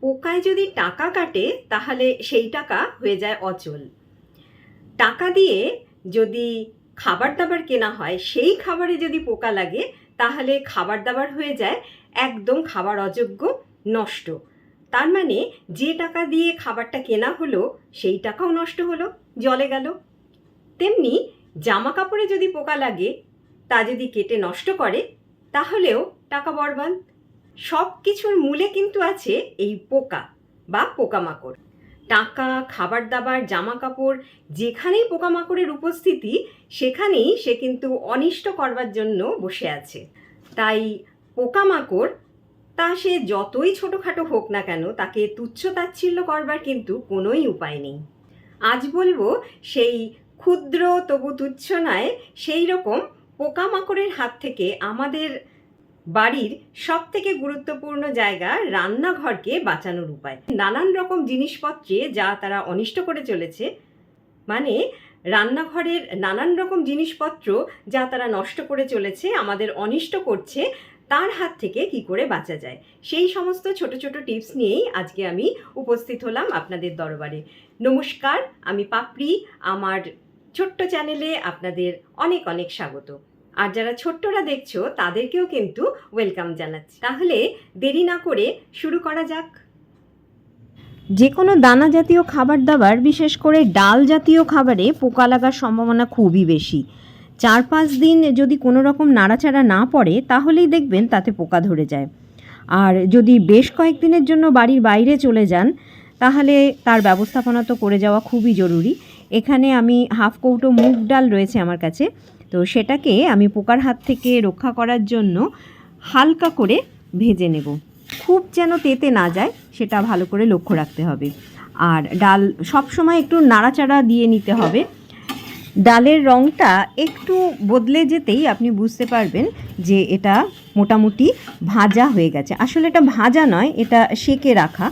পোকায় যদি টাকা কাটে, তাহলে সেই টাকা হয়ে যায় অচল। টাকা দিয়ে যদি খাবার দাবার কেনা হয়, সেই খাবারে যদি পোকা লাগে, তাহলে খাবার দাবার হয়ে যায়, একদম খাবার অযোগ্য, নষ্ট। তার মানে যে টাকা দিয়ে খাবারটা কেনা হলো, সেই টাকাও নষ্ট হলো, জলে গেল। তেমনি জামা কাপড়ে যদি পোকা লাগে, তা যদি কেটে নষ্ট করে, তাহলেও টাকা বরবাদ। সব কিছুর মূলে কিন্তু আছে এই পোকা বা পোকামাকড়। টাকা খাবার দাবার জামা কাপড় যেখানেই পোকামাকড়ের উপস্থিতি, সেখানেই সে কিন্তু অনিষ্ট করবার জন্য বসে আছে। তাই পোকামাকড়, তা সে যতই ছোটোখাটো হোক না কেন, তাকে তুচ্ছ তাচ্ছিল্য করবার কিন্তু কোনোই উপায় নেই। আজ বলব, সেই ক্ষুদ্র তবু তুচ্ছ নয়, সেই রকম পোকামাকড়ের হাত থেকে আমাদের বাড়ির সব থেকে গুরুত্বপূর্ণ জায়গা রান্নাঘরকে বাঁচানোর উপায়। নানান রকম জিনিসপত্রে যা তারা অনিষ্ট করে চলেছে মানে রান্নাঘরের নানান রকম জিনিসপত্র যা তারা নষ্ট করে চলেছে, আমাদের অনিষ্ট করছে, তার হাত থেকে কি করে বাঁচা যায়? সেই সমস্ত ছোট ছোট টিপস নিয়েই আজকে আমি উপস্থিত হলাম আপনাদের দরবারে। নমস্কার, আমি পাপড়ি, আমার ছোট্ট চ্যানেলে আপনাদের অনেক অনেক স্বাগত। আর যারা ছোট্টরা দেখছ, তাদেরকেও কিন্তু ওয়েলকাম জানাচ্ছি। তাহলে দেরি না করে শুরু করা যাক। যে কোনো দানা জাতীয় খাবার দাবার, বিশেষ করে ডাল জাতীয় খাবারে পোকা লাগার সম্ভাবনা খুবই বেশি। চার পাঁচ দিন যদি কোনো রকম নাড়াচাড়া না পড়ে, তাহলেই দেখবেন তাতে পোকা ধরে যায়। আর যদি বেশ কয়েকদিনের জন্য বাড়ির বাইরে চলে যান, তাহলে তার ব্যবস্থাপনা তো করে যাওয়া খুবই জরুরি। এখানে আমি হাফ কৌটো মুগ ডাল রয়েছে আমার কাছে। তো সেটাকে আমি পোকার হাত থেকে রক্ষা করার জন্য হালকা করে ভেজে নেব। খুব যেন তেতে না যায়, সেটা ভালো করে লক্ষ্য রাখতে হবে। আর ডাল সব সময় একটু নাড়াচাড়া দিয়ে নিতে হবে। ডালের রঙটা একটু বদলে যেতেই আপনি বুঝতে পারবেন যে এটা মোটামুটি ভাজা হয়ে গেছে। আসলে এটা ভাজা নয়, এটা সেকে রাখা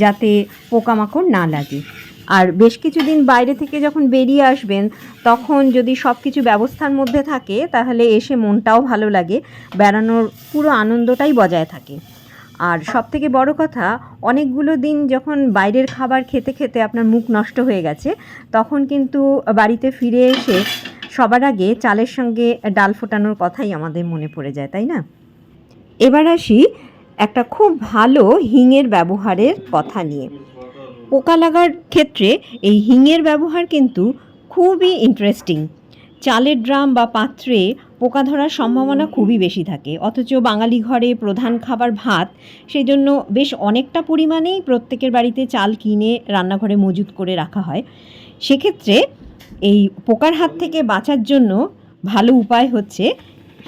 যাতে পোকামাকড় না লাগে। আর বেশ কিছুদিন বাইরে থেকে যখন বেরিয়ে আসবেন, তখন যদি সব কিছু ব্যবস্থার মধ্যে থাকে, তাহলে এসে মনটাও ভালো লাগে, বেড়ানোর পুরো আনন্দটাই বজায় থাকে। আর সব থেকে বড় কথা, অনেকগুলো দিন যখন বাইরের খাবার খেতে খেতে আপনার মুখ নষ্ট হয়ে গেছে, তখন কিন্তু বাড়িতে ফিরে এসে সবার আগে চালের সঙ্গে ডাল ফোটানোর কথাই আমাদের মনে পড়ে যায়, তাই না? এবার আসি একটা খুব ভালো হিঙের ব্যবহারের কথা নিয়ে। পোকা লাগার ক্ষেত্রে এই হিঙের ব্যবহার কিন্তু খুবই ইন্টারেস্টিং চালের ড্রাম বা পাত্রে পোকা ধরার সম্ভাবনা খুবই বেশি থাকে। অথচ বাঙালি ঘরে প্রধান খাবার ভাত সেই জন্য বেশ অনেকটা পরিমাণেই প্রত্যেকের বাড়িতে চাল কিনে রান্নাঘরে মজুত করে রাখা হয়। সেক্ষেত্রে এই পোকার হাত থেকে বাঁচার জন্য ভালো উপায় হচ্ছে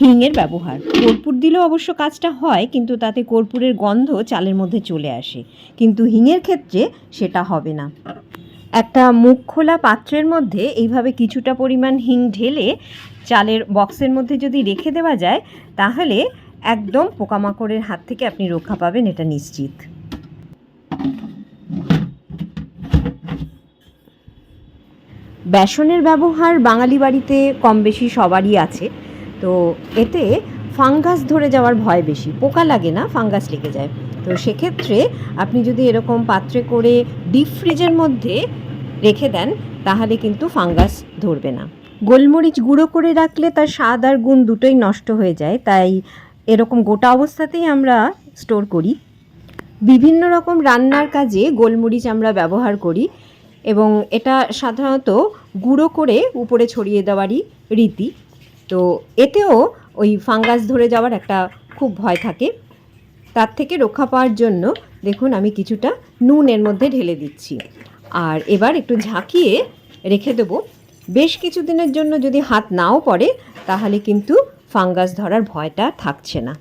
হিঙের ব্যবহার। কর্পূর দিলেও অবশ্য কাজটা হয়, কিন্তু তাতে কর্পূরের গন্ধ চালের মধ্যে চলে আসে। কিন্তু হিংয়ের ক্ষেত্রে সেটা হবে না। একটা মুখ খোলা পাত্রের মধ্যে এইভাবে কিছুটা পরিমাণ হিং ঢেলে চালের বক্সের মধ্যে যদি রেখে দেওয়া যায়, তাহলে একদম পোকামাকড়ের হাত থেকে আপনি রক্ষা পাবেন, এটা নিশ্চিত। বেসনের ব্যবহার বাঙালি বাড়িতে কম বেশি সবারই আছে। তো এতে ফাঙ্গাস ধরে যাওয়ার ভয় বেশি, পোকা লাগে না, ফাঙ্গাস লেগে যায়। তো সেক্ষেত্রে আপনি যদি এরকম পাত্রে করে ডিপ ফ্রিজের মধ্যে রেখে দেন, তাহলে কিন্তু ফাঙ্গাস ধরবে না। গোলমরিচ গুঁড়ো করে রাখলে তার স্বাদ আর গুণ দুটোই নষ্ট হয়ে যায়, তাই এরকম গোটা অবস্থাতেই আমরা স্টোর করি। বিভিন্ন রকম রান্নার কাজে গোলমরিচ আমরা ব্যবহার করি এবং এটা সাধারণত গুঁড়ো করে উপরে ছড়িয়ে দেওয়ারই রীতি। তো এতেও ওই ফাঙ্গাস ধরে যাওয়ার একটা খুব ভয় থাকে। তার থেকে রক্ষা পাওয়ার জন্য দেখুন আমি কিছুটা নুন এর মধ্যে ঢেলে দিচ্ছি। আর এবার একটু ঝাঁকিয়ে রেখে দেবো। বেশ কিছুদিনের জন্য যদি হাত নাও পড়ে, তাহলে কিন্তু ফাঙ্গাস ধরার ভয়টা থাকছে না।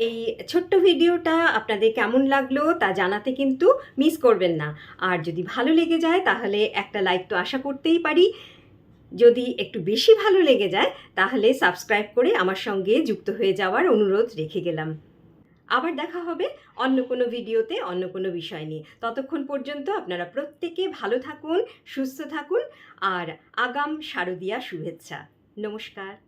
এই ছোট্ট ভিডিওটা আপনাদের কেমন লাগল তা জানাতে কিন্তু মিস করবেন না। আর যদি ভালো লেগে যায়, তাহলে একটা লাইক তো আশা করতেই পারি। যদি একটু বেশি ভালো লেগে যায়, তাহলে সাবস্ক্রাইব করে আমার সঙ্গে যুক্ত হয়ে যাওয়ার অনুরোধ রেখে গেলাম। আবার দেখা হবে অন্য কোনো ভিডিওতে অন্য কোনো বিষয় নিয়ে। ততক্ষণ পর্যন্ত আপনারা প্রত্যেকে ভালো থাকুন, সুস্থ থাকুন, আর আগাম শারদীয়া শুভেচ্ছা। নমস্কার।